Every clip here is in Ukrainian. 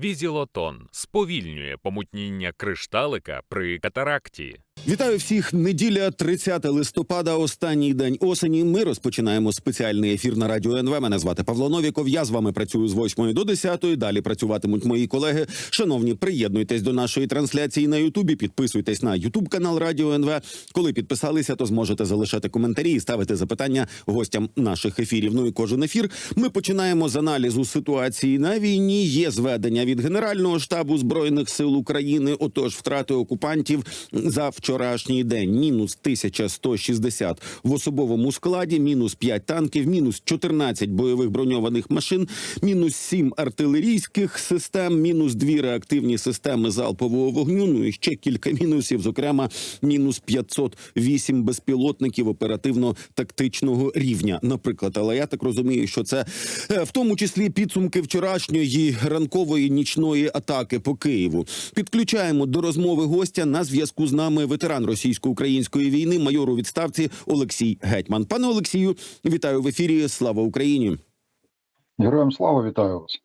Візілотон сповільнює помутніння кришталика при катаракті. Вітаю всіх. Неділя, 30 листопада, останній день осені. Ми розпочинаємо спеціальний ефір на радіо НВ. Мене звати Павло Новіков. Я з вами працюю з 8 до 10. Далі працюватимуть мої колеги. Шановні, приєднуйтесь до нашої трансляції на Ютубі. Підписуйтесь на Ютуб канал Радіо НВ. Коли підписалися, то зможете залишати коментарі і ставити запитання гостям наших ефірів. Ну і кожен ефір. Ми починаємо з аналізу ситуації на війні. Є зведення від Генерального штабу збройних сил України. Отож, втрати окупантів за вчорашній день мінус 1160 в особовому складі, мінус 5 танків, мінус 14 бойових броньованих машин, мінус 7 артилерійських систем, мінус 2 реактивні системи залпового вогню. Ну і ще кілька мінусів, зокрема, мінус 508 безпілотників оперативно-тактичного рівня. Наприклад, але я так розумію, що це е, в тому числі підсумки вчорашньої ранкової нічної атаки по Києву. Підключаємо до розмови гостя на зв'язку з нами ветеран російсько-української війни, майор у відставці Олексій Гетьман. Пане Олексію, вітаю в ефірі. Слава Україні. Героям слава вітаю вас.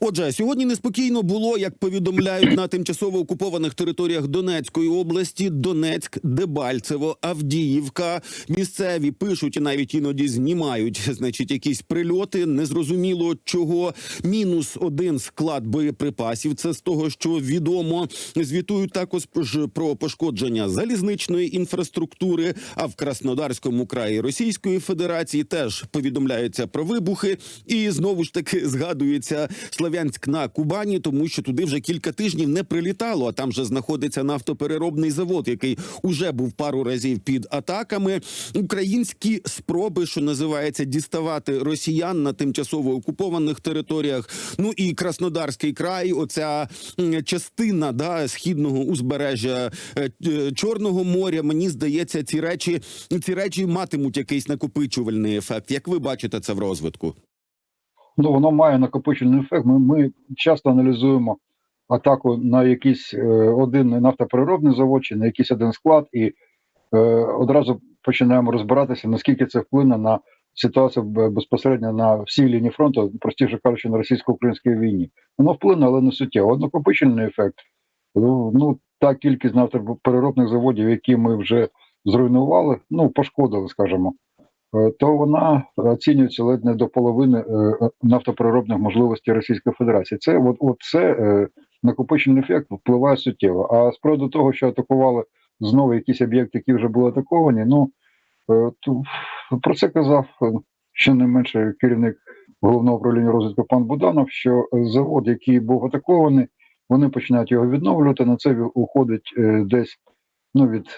Отже, сьогодні неспокійно було, як повідомляють на тимчасово окупованих територіях Донецької області: Донецьк, Дебальцево, Авдіївка. Місцеві пишуть і навіть іноді знімають, значить, якісь прильоти. Незрозуміло чого. Мінус один склад боєприпасів. Це з того, що відомо. Звітують також про пошкодження залізничної інфраструктури. А в Краснодарському краї Російської Федерації теж повідомляється про вибухи. І знову ж таки згадується Слов'янськ на Кубані, тому що туди вже кілька тижнів не прилітало. А там же знаходиться нафтопереробний завод, який уже був пару разів під атаками. Українські спроби, що називається, діставати росіян на тимчасово окупованих територіях. Ну і Краснодарський край, оця частина да східного узбережжя е, е, Чорного моря. Мені здається, ці речі ці речі матимуть якийсь накопичувальний ефект. Як ви бачите це в розвитку? Ну воно має накопичений ефект. Ми, ми часто аналізуємо атаку на якийсь е, один нафтопереробний завод чи на якийсь один склад, і е, одразу починаємо розбиратися, наскільки це вплине на ситуацію безпосередньо на всій лінії фронту, простіше кажучи, на російсько-українській війні. Воно вплине, але не суттєво. От накопичений ефект. Ну, ну та кількість нафтопереробних заводів, які ми вже зруйнували, ну пошкодили, скажімо. Е, то вона оцінюється ледь не до половини е, нафтопереробних можливостей Російської Федерації. Це от, от це е, накопичений ефект впливає суттєво. А з приводу того, що атакували знову якісь об'єкти, які вже були атаковані, ну е, то про це казав е, ще не менше керівник головного управління розвитку пан Буданов, що е, завод, який був атакований, вони починають його відновлювати. На це уходить е, десь ну від е,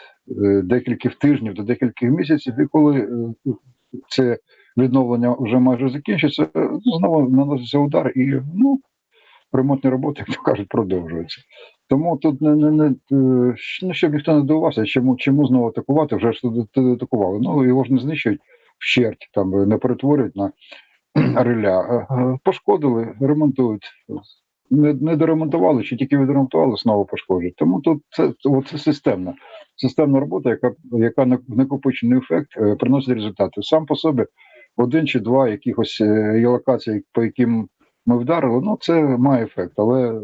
декількох тижнів до декількох місяців, і коли е, це відновлення вже майже закінчиться, е, знову наноситься удар, і ну ремонтні роботи, як то кажуть, продовжуються. Тому тут не, не, не е, ну, щоб ніхто не дивувався, чому, чому знову атакувати, вже ж туди, атакували. Ну його ж не знищують вщерть, там е, не перетворюють на реля. Е, е, Пошкодили, ремонтують. Не, не доремонтували, чи тільки відремонтували, знову пошкоджують. Тому тут це, це системна системна робота, яка, яка накопичений ефект е, приносить результати. Сам по собі один чи два якихось е, є локації, по яким ми вдарили, ну це має ефект, але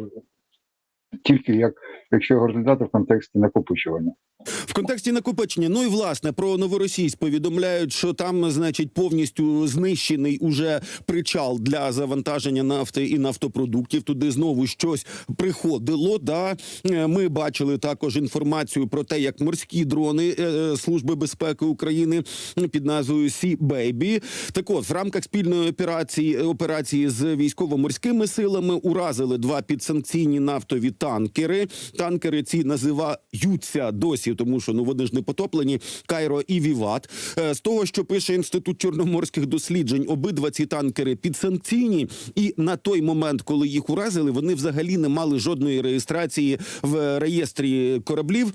тільки як якщо його розглядати в контексті накопичування. В контексті накопичення, ну і власне про новоросійськ повідомляють, що там, значить, повністю знищений уже причал для завантаження нафти і нафтопродуктів. Туди знову щось приходило. Да Е, ми бачили також інформацію про те, як морські дрони е, Служби безпеки України під назвою Сі Бейбі. Так от в рамках спільної операції операції з військово-морськими силами уразили два підсанкційні нафтові танкери. Танкери ці називаються досі, тому що ну вони ж не потоплені. Кайро і Віват. Е, З того, що пише інститут чорноморських досліджень, обидва ці танкери підсанкційні, і на той момент, коли їх уразили, вони взагалі не мали жодної реєстрації в реєстрі кораблів.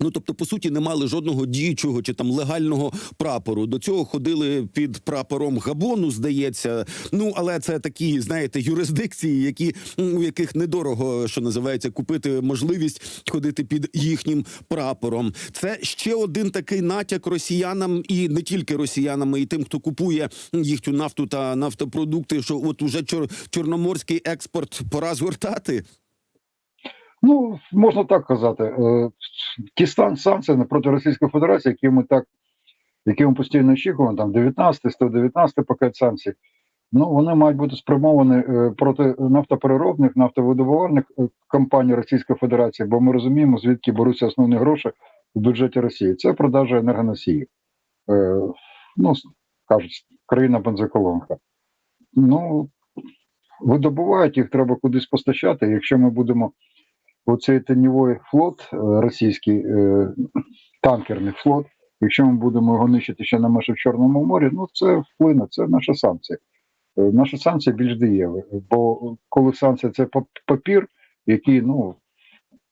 Ну, тобто, по суті, не мали жодного діючого чи там легального прапору. До цього ходили під прапором Габону, здається. Ну, але це такі, знаєте, юрисдикції, які у яких недорого, що називається, купити можливість ходити під їхнім прапором. Це ще один такий натяк росіянам, і не тільки росіянам, і тим, хто купує їхню нафту та нафтопродукти. Що от уже чор, чорноморський експорт пора згортати. Ну, можна так казати. Е, Ті санкції проти Російської Федерації, які ми так, які ми постійно очікуємо, там 19, 119 пакет санкцій, ну вони мають бути спрямовані е, проти нафтопереробних, нафтовидобувальних е, компаній Російської Федерації, бо ми розуміємо, звідки беруться основні гроші в бюджеті Росії. Це продажа енергоносіїв. Ну, кажуть, країна бензоколонка. Ну, видобувають їх, треба кудись постачати. Якщо ми будемо оцей тіньовий флот е, російський е, танкерний флот, якщо ми будемо його нищити ще на межі в Чорному морі, ну це вплине, це наша санкція. Е, Наша санкція більш дієва, бо коли санкція це папір, який ну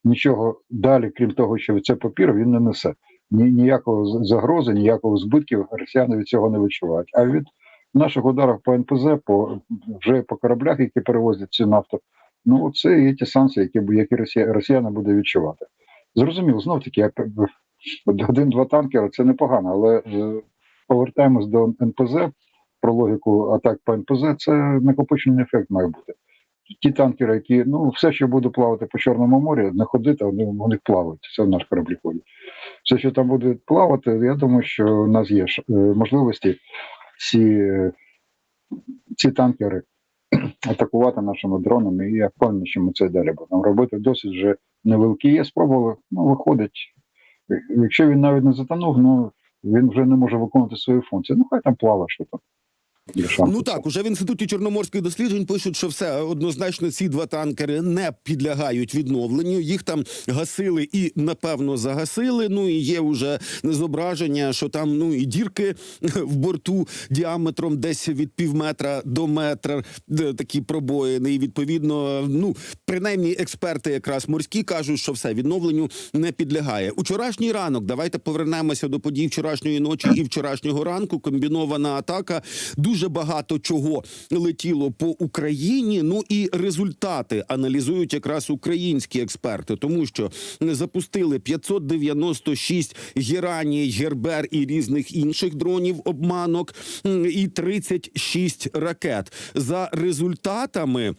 нічого далі, крім того, що це папір, він не несе. Ні, ніякого загрози, ніякого збитків росіяни від цього не відчувають. А від наших ударів по НПЗ, по вже по кораблях, які перевозять цю нафту, Ну, це є ті санкції, які, які Росія, росіяни буде відчувати. Зрозуміло, знов таки, один-два танкери це непогано, але е, повертаємось до НПЗ про логіку атак по НПЗ, це накопичений ефект має бути. Ті танкери, які ну все, що буде плавати по Чорному морі, не ходити, вони, вони плавають. Це в наш кораблі ходять. Все, що там буде плавати, я думаю, що у нас є е, можливості ці, е, ці танкери атакувати нашими дронами, і я впевнений, що ми це далі будемо робити. Досить вже невеликі. є. Спробували, ну виходить. Якщо він навіть не затонув, ну він вже не може виконувати свої функції. Ну хай там плаває, що там. Ну так, уже в інституті чорноморських досліджень пишуть, що все однозначно ці два танкери не підлягають відновленню. Їх там гасили і напевно загасили. Ну і є вже зображення, що там ну і дірки в борту діаметром десь від пів метра до метра, такі пробоїни. І відповідно, ну принаймні експерти, якраз морські, кажуть, що все відновленню не підлягає. Учорашній ранок. Давайте повернемося до подій вчорашньої ночі і вчорашнього ранку. Комбінована атака. Дуже багато чого летіло по Україні. Ну і результати аналізують якраз українські експерти, тому що запустили 596 герані, гербер і різних інших дронів обманок і 36 ракет. За результатами.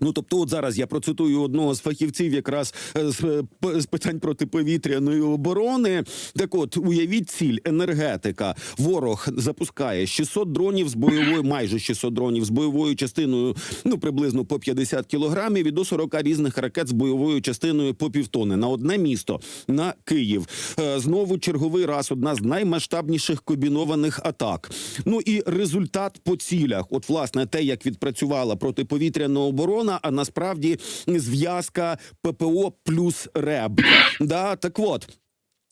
Ну, тобто, от зараз я процитую одного з фахівців, якраз е, з, е, з питань протиповітряної оборони. Так, от уявіть ціль енергетика. Ворог запускає 600 дронів з бойовою, майже 600 дронів з бойовою частиною, ну приблизно по 50 кілограмів, і до 40 різних ракет з бойовою частиною по півтони на одне місто на Київ. Е, Знову черговий раз одна з наймасштабніших комбінованих атак. Ну і результат по цілях. От, власне, те, як відпрацювала протиповітряна оборона, а насправді зв'язка ППО плюс РЕБ. Да, так от.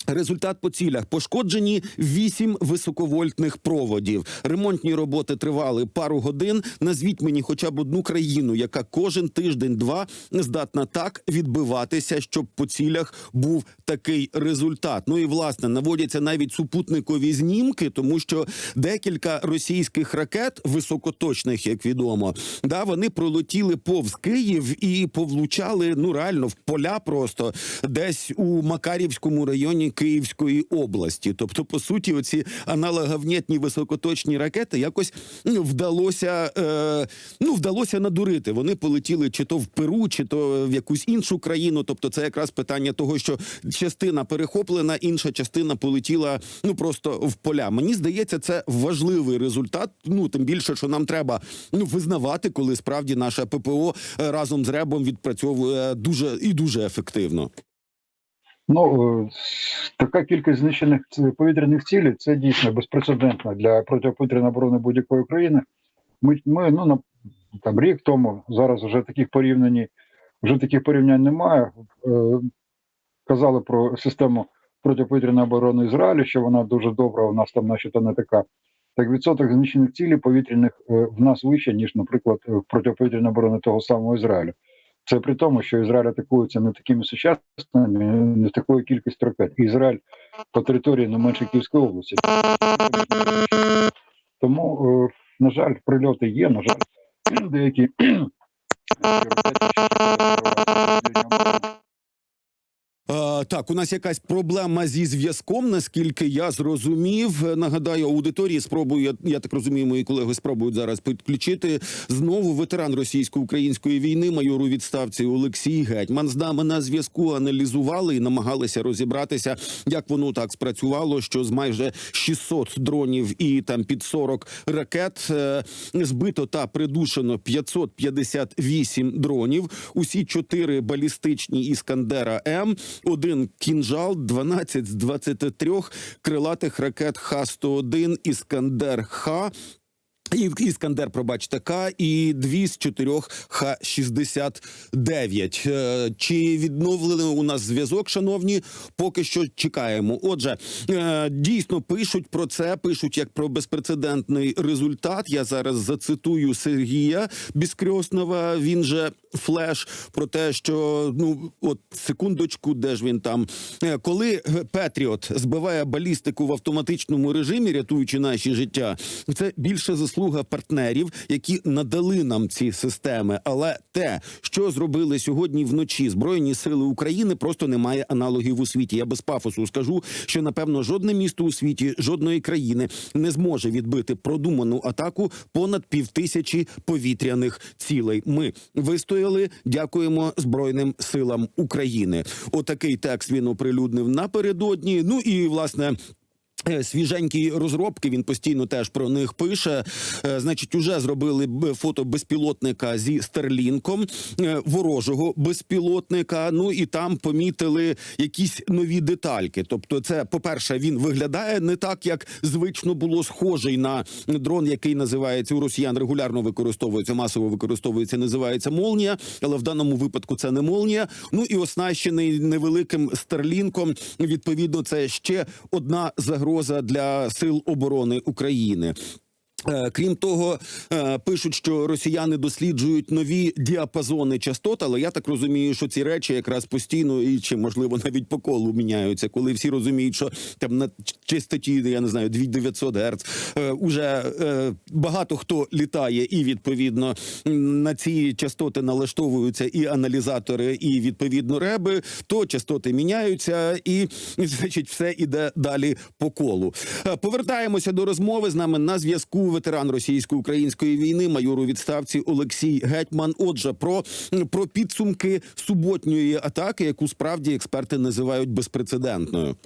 Результат по цілях пошкоджені вісім високовольтних проводів. Ремонтні роботи тривали пару годин. Назвіть мені хоча б одну країну, яка кожен тиждень-два здатна так відбиватися, щоб по цілях був такий результат. Ну і власне наводяться навіть супутникові знімки, тому що декілька російських ракет високоточних, як відомо, да вони пролетіли повз Київ і повлучали ну реально в поля просто десь у Макарівському районі Київської області. Тобто, по суті, оці аналоговнєтні високоточні ракети якось ну, вдалося е, ну вдалося надурити. Вони полетіли чи то в Перу, чи то в якусь іншу країну. Тобто, це якраз питання того, що частина перехоплена, інша частина полетіла ну просто в поля. Мені здається, це важливий результат. Ну тим більше, що нам треба ну визнавати, коли справді наша ППО разом з ребом відпрацьовує дуже і дуже ефективно. Ну, е, така кількість знищених повітряних цілей це дійсно безпрецедентно для протиповітряної оборони будь-якої країни. Ми, ми ну, на, там, рік тому, зараз вже таких порівнянь, вже таких порівнянь немає. Е, казали про систему протиповітряної оборони Ізраїлю, що вона дуже добра, у нас там начебто не така. Так відсоток знищених цілей повітряних е, в нас вище, ніж, наприклад, протиповітряної оборони того самого Ізраїлю. Це при тому, що Ізраїль атакується не такими сучасними, не такою кількістю ракет. Ізраїль по території не менше Київської області. Тому, е, на жаль, прильоти є, на жаль, деякі так, у нас якась проблема зі зв'язком, наскільки я зрозумів. Е, Нагадаю, аудиторії спробую, я, я так розумію, мої колеги спробують зараз підключити знову ветеран російсько-української війни, майор у відставці Олексій Гетьман. З нами на зв'язку аналізували і намагалися розібратися, як воно так спрацювало, що з майже 600 дронів і там під 40 ракет е, збито та придушено 558 дронів. Усі чотири балістичні іскандера М, один кінжал, 12 з 23 крилатих ракет Х-101 Іскандер Х. І Іскандер, пробачте, К і дві з чотирьох Х-69. Е, Чи відновлили у нас зв'язок, шановні? Поки що чекаємо. Отже, е, дійсно пишуть про це, пишуть як про безпрецедентний результат. Я зараз зацитую Сергія Біскрьоснова. Він же флеш про те, що ну от секундочку, де ж він там, Е, коли Петріот збиває балістику в автоматичному режимі, рятуючи наші життя, це більше заслуга партнерів, які надали нам ці системи. Але те, що зробили сьогодні вночі збройні сили України, просто немає аналогів у світі. Я без пафосу скажу, що напевно жодне місто у світі, жодної країни не зможе відбити продуману атаку понад півтисячі повітряних цілей. Ми вистояли. Дякуємо Збройним силам України. Отакий текст він оприлюднив напередодні. Ну і власне. Свіженькі розробки він постійно теж про них пише. Е, Значить, уже зробили фото безпілотника зі Стерлінком е, ворожого безпілотника. Ну і там помітили якісь нові детальки. Тобто, це, по-перше, він виглядає не так, як звично було схожий на дрон, який називається у росіян регулярно використовується, масово використовується, називається молнія, але в даному випадку це не молнія. Ну і оснащений невеликим старлінком. Відповідно, це ще одна загроза для сил оборони України. Е, Крім того, е, пишуть, що росіяни досліджують нові діапазони частот, але я так розумію, що ці речі якраз постійно і чи можливо навіть по колу міняються, коли всі розуміють, що там на частоті, я не знаю, 2900 Гц е, уже багато хто літає, і відповідно на ці частоти налаштовуються і аналізатори, і відповідно реби, то частоти міняються, і значить, все іде далі по колу. Повертаємося до розмови з нами на зв'язку. Ветеран російсько-української війни, майор у відставці Олексій Гетьман. Отже, про, про підсумки суботньої атаки, яку справді експерти називають безпрецедентною.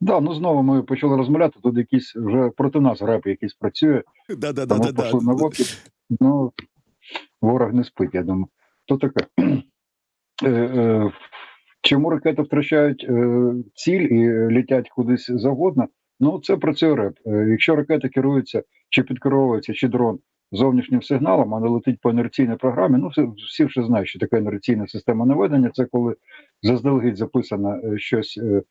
Да, ну знову ми почали розмовляти. Тут якийсь вже проти нас реп якийсь працює. Да, да, да, да, да. на водку. Ну, ворог не спить, я думаю. То таке. Е, е, Чому ракети втрачають е, ціль і літять кудись завгодно? Ну, це працює реп. Е, Якщо ракета керується чи підкеровується, чи дрон зовнішнім сигналом, а не летить по інерційній програмі, ну всі, вже знають, що таке інерційна система наведення. Це коли заздалегідь записано е, щось е,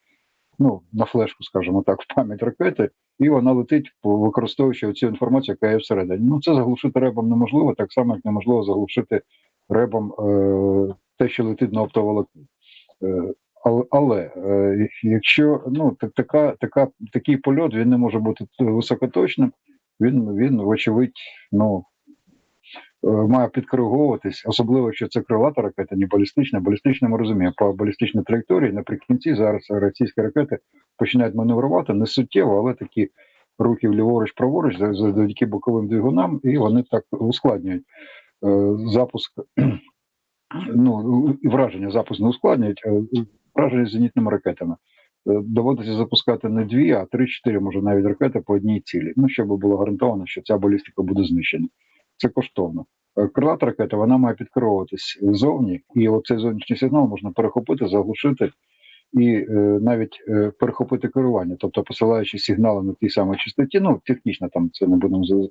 ну, на флешку, скажімо так, в пам'ять ракети, і вона летить, використовуючи цю інформацію, яка є всередині. Ну, це заглушити ребом неможливо, так само, як неможливо заглушити ребом е, те, що летить на оптоволокні. Е, але, але е, якщо ну, так, така, така, такий польот він не може бути високоточним, він, він вочевидь, ну, е, має підкориговуватись, особливо якщо це крилата ракета, не балістична. Балістична ми розуміємо, по балістичній траєкторії наприкінці зараз російські ракети починають маневрувати не суттєво, але такі рухів ліворуч, праворуч за- завдяки боковим двигунам, і вони так ускладнюють е, запуск. Ну, враження запуск не ускладнюють, з зенітними ракетами. Е, Доводиться запускати не дві, а три-чотири, може навіть ракети по одній цілі. Ну, щоб було гарантовано, що ця балістика буде знищена. Це коштовно. Е, Крилата ракета вона має підкеровуватись ззовні, і оцей зовнішній сигнал можна перехопити, заглушити і е, навіть е, перехопити керування, тобто посилаючи сигнали на тій самій частоті, ну технічно там це не будемо за-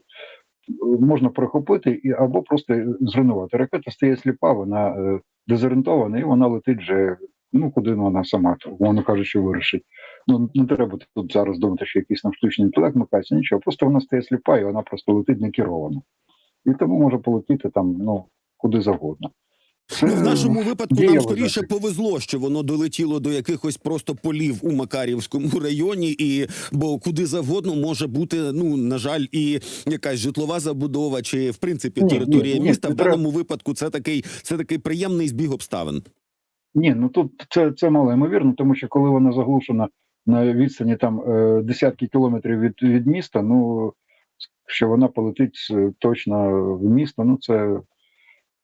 можна перехопити і або просто зруйнувати. Ракета стає сліпа, вона е, дезорієнтована, і вона летить вже ну куди вона сама, воно кажучи, вирішить. Ну не треба тут зараз думати, що якийсь там штучний інтелект микається, нічого, просто вона стає сліпа і вона просто летить не керовано. І тому може полетіти там, ну, куди завгодно. Ну, в нашому випадку нам скоріше повезло, що воно долетіло до якихось просто полів у Макарівському районі, і бо куди завгодно може бути, ну на жаль, і якась житлова забудова, чи в принципі територія ні, ні, міста. не в треба. даному випадку це такий, це такий приємний збіг обставин. Ні, ну тут це, це мало ймовірно, тому що коли вона заглушена на відстані там е, десятки кілометрів від, від міста, ну що вона полетить е, точно в місто, ну це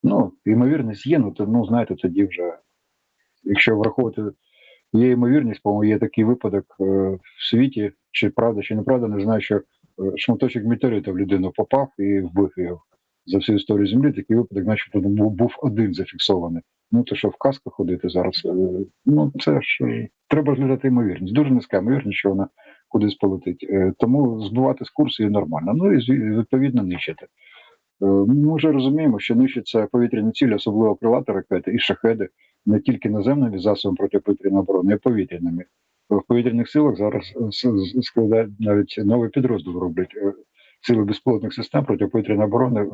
ну, ймовірність є, ну то ну знаєте, тоді вже, якщо враховувати, є ймовірність, по-моєму, є такий випадок е, в світі, чи правда, чи неправда, не знаю, що шматочок метеорита в людину попав і вбив його. За всю історію землі такий випадок, начебто, був один зафіксований. Ну, то що в казках ходити зараз, е, ну це ж е, треба розглядати ймовірність. Дуже низька ймовірність, що вона кудись полетить. Е, Тому збивати з курсу є нормально. Ну і відповідно нищити. Ми вже розуміємо, що нищаться повітряні цілі, особливо крилаті ракети і шахеди, не тільки наземними засобами протиповітряної оборони, а й повітряними. В повітряних силах зараз складають навіть новий підрозділ роблять сили безпілотних систем протиповітряної оборони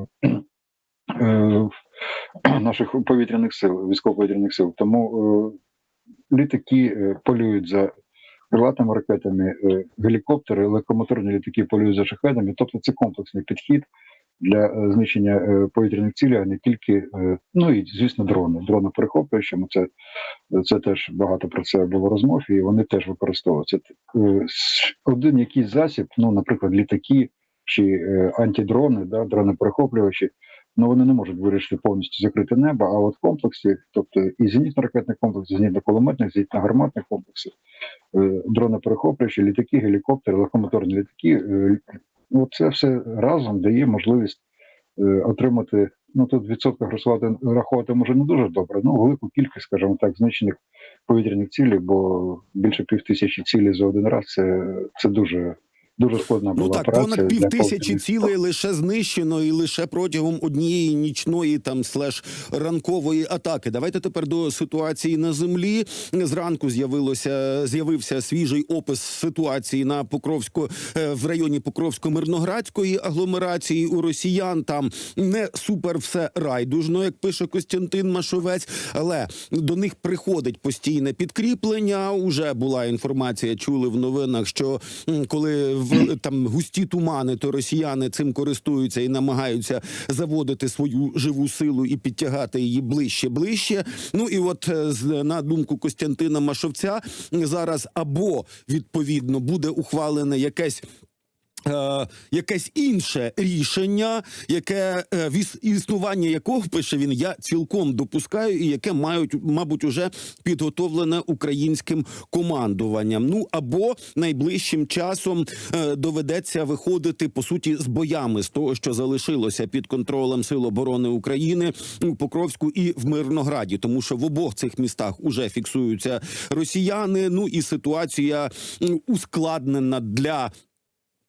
наших повітряних сил, військово-повітряних сил. Тому е, літаки е, полюють за крилатими ракетами, е, гелікоптери, легкомоторні літаки полюють за шахедами. Тобто це комплексний підхід для е, знищення е, повітряних цілей, а не тільки, е, ну і звісно, дрони. Дрони перехоплюючими, це, це теж багато про це було розмов, і вони теж використовуються. Е, Один якийсь засіб, ну, наприклад, літаки чи е, антидрони, да, дрони перехоплювачі, ну вони не можуть вирішити повністю закрити небо, а от комплексі, тобто і зенітно-ракетний комплекс, і зенітно-кулеметних, зенітно-гарматних комплексів, е, дрони-перехоплювачі, літаки, гелікоптери, легкомоторні літаки, е, ну, це все разом дає можливість е, отримати. Ну тут відсотках рахувати, рахувати може не дуже добре, ну велику кількість, скажімо так, знищених повітряних цілей, бо більше пів тисячі цілей за один раз це, це дуже дуже складна була Ну так, операція. понад пів тисячі цілей лише знищено і лише протягом однієї нічної там слеш ранкової атаки. Давайте тепер до ситуації на землі. Зранку з'явилося з'явився свіжий опис ситуації на Покровську е, в районі Покровсько-Мирноградської агломерації у росіян. Там не супер все райдужно, як пише Костянтин Машовець, але до них приходить постійне підкріплення. Уже була інформація, чули в новинах, що коли в там густі тумани, то росіяни цим користуються і намагаються заводити свою живу силу і підтягати її ближче, ближче. Ну і от е, на думку Костянтина Машовця зараз або відповідно буде ухвалене якесь. Е, якесь інше рішення, яке е, існування якого пише він, я цілком допускаю, і яке мають, мабуть, уже підготовлене українським командуванням. Ну або найближчим часом е, доведеться виходити по суті з боями з того, що залишилося під контролем Сил оборони України у Покровську і в Мирнограді, тому що в обох цих містах уже фіксуються росіяни. Ну і ситуація ускладнена для.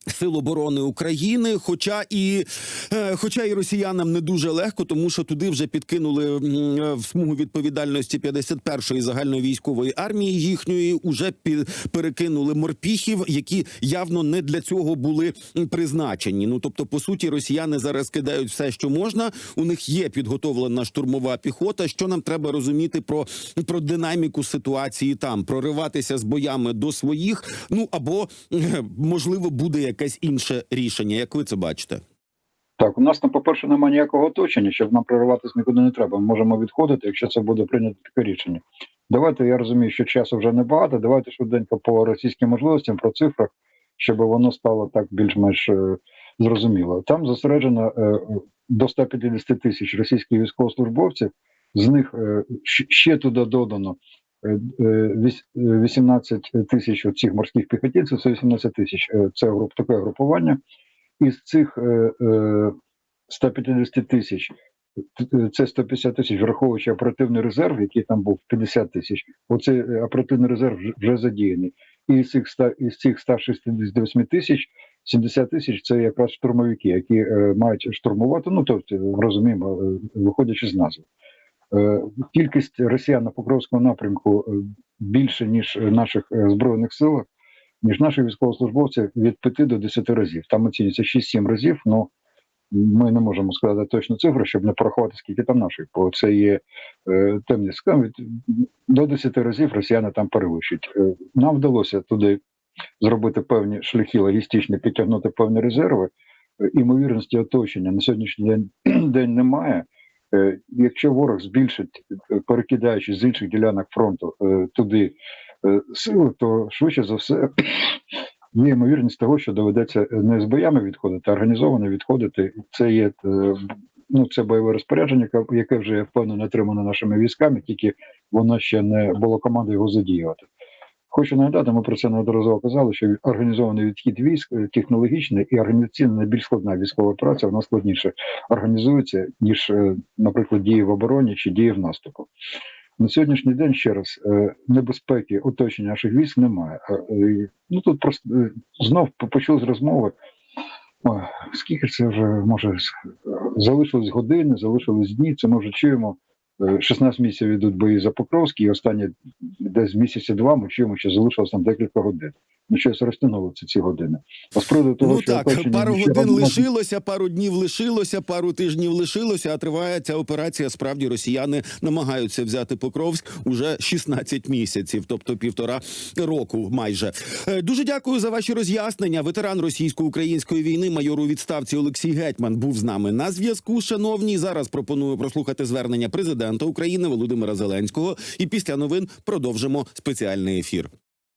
Сил оборони України, хоча і е, хоча і росіянам не дуже легко, тому що туди вже підкинули е, в смугу відповідальності 51-ї загальної військової армії їхньої, уже пі- перекинули морпіхів, які явно не для цього були призначені. Ну тобто, по суті, росіяни зараз кидають все, що можна. У них є підготовлена штурмова піхота. Що нам треба розуміти про, про динаміку ситуації там, прориватися з боями до своїх, ну або е, можливо буде якесь інше рішення. Як ви це бачите? Так, у нас, ну, по-перше, немає ніякого оточення, щоб нам прориватися нікуди не треба. Ми можемо відходити, якщо це буде прийнято таке рішення. Давайте я розумію, що часу вже небагато. Давайте швиденько по російським можливостям, про цифрах, щоб воно стало так більш-менш е, зрозуміло. Там зосереджено е, до 150 тисяч російських військовослужбовців, з них е, ще туди додано. Е, е, віс- е, 18 тисяч цих морських піхотинців, це 18 тисяч. Е, Це груп, таке групування. Із цих е, е, 150 тисяч, це 150 тисяч, враховуючи оперативний резерв, який там був 50 тисяч. Оцей е, оперативний резерв вже- задіяний. І з цих 100, із цих 168 тисяч 70 тисяч це якраз штурмовики, які е, мають штурмувати. Ну тобто розуміємо, е, виходячи з назви. Е, кількість росіян на Покровському напрямку е, більше ніж наших е, збройних сил, ніж наших військовослужбовців від 5 до 10 разів. Там оцінюється 6-7 разів. Ну ми не можемо сказати точну цифру, щоб не порахувати, скільки там наших, бо це є темні. Від- До 10 разів росіяни там перевищують. Нам вдалося туди зробити певні шляхи логістичні, підтягнути певні резерви. Імовірності оточення на сьогоднішній день, день немає. Е, Якщо ворог збільшить, е, перекидаючи з інших ділянок фронту е, туди сили, то швидше за все є ймовірність того, що доведеться не з боями відходити, а організовано відходити. Це є ну, це бойове розпорядження, яке- вже впевнено отримано нашими військами, тільки воно ще не було команди його задіювати. Хочу нагадати, ми про це неодноразово казали, що організований відхід військ е, технологічний і організаційно найбільш складна військова операція, вона складніше організується, ніж, е, наприклад, дії в обороні чи дії в наступу. На сьогоднішній день ще раз е, небезпеки оточення наших військ немає. Ну тут просто знов по- почулись розмови. Скільки це вже може залишились години, залишились дні. Це ми вже чуємо. Е, 16 місяців йдуть бої за Покровський, і останні десь місяці два ми чуємо, що залишилось там декілька годин. Ну щось розтягнулося ці години. А з приводу того, ну що так, пару годин лишилося, пару днів лишилося, пару тижнів лишилося. А триває ця операція. Справді росіяни намагаються взяти Покровськ уже 16 місяців, тобто півтора року. Майже Е, дуже дякую за ваші роз'яснення. Ветеран російсько-української війни, майор у відставці Олексій Гетьман, був з нами на зв'язку. Шановні, зараз пропоную прослухати звернення президента України Володимира Зеленського. І після новин продовжимо спеціальний ефір.